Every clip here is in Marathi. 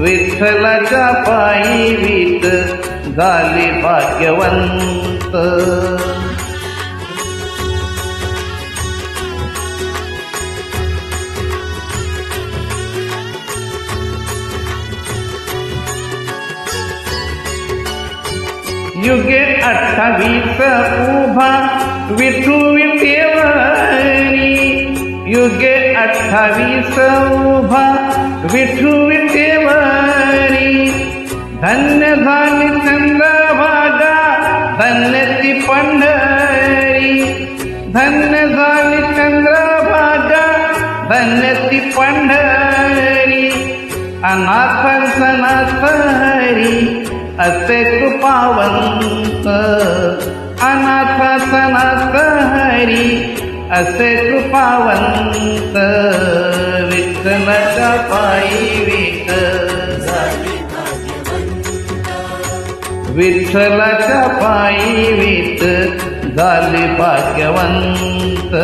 विठ्ठलाच्या पायी वीत झाले भाग्यवंत. युगे अठ्ठावीस उभा विठू विटेवरी युगे अठ्ठावीस उभा विठू वारी धन्य झाली चंद्रभागा धन्य ती पंढरी. धन्य झाली चंद्रभागा धन्य ती पंढरी. अनाथ सनाथ हरी असे तू पावंत असे कृपावंत विठ्ठलाच्या पायी विठ विठ्ठलाच्या पायी विठ झाले भाग्यवंत.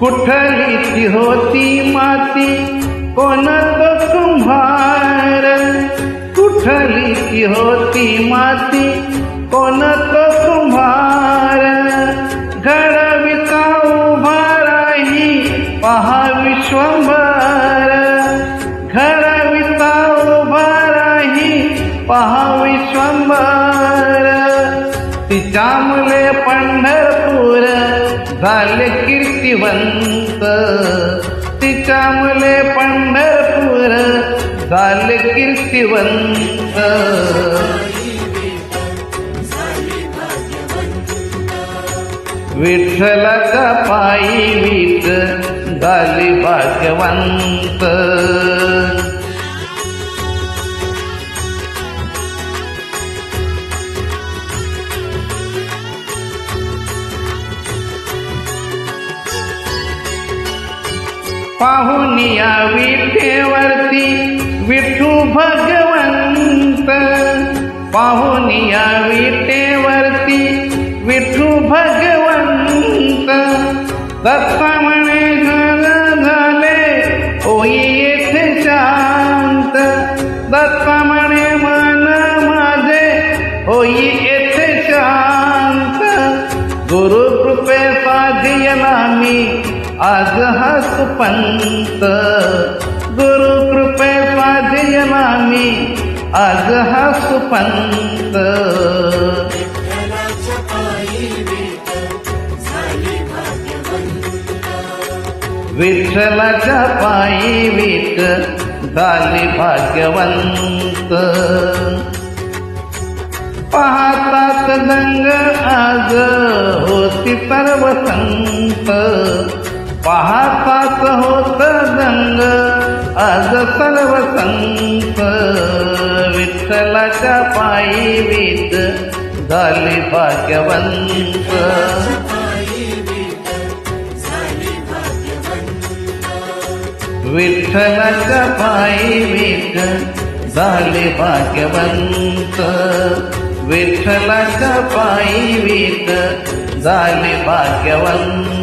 कुठलीची होती माती? कोण कुंभार? कुठलीची होती माती? कोण तो कुंभार घडविता उभा राही पहा विश्वंभर. घडविता उभा पहा विश्वंभर. तिच्या मुले पंढरपूर झाले कीर्तिवंत तिच्या मुले पंढरपूर झाले कीर्तिवंत विठ्ठलाचा पायी वीट झाली भाग्यवंत. पाहून या विठेवरती विठू भगवंत पाहून या विठेवरती विठू भगवंत दत्ता म्हणे झाले होई येथे शांत. दत्ता म्हणे मन माझे होई आज हा सुपंत गुरु कृपे साधियला मी आज हा सुपंत विठ्ठलाच्या पायी विठ झाली भाग्यवंत. पाहतात दंग आज होती सर्व संत पाहताच होत दंग आज सर्व संत विठ्ठलाच्या पायी वीत झाले भाग्यवंत. विठ्ठलाच्या पायी वीत झाले भाग्यवंत. विठ्ठलाच्या पायी वीत झाले भाग्यवंत.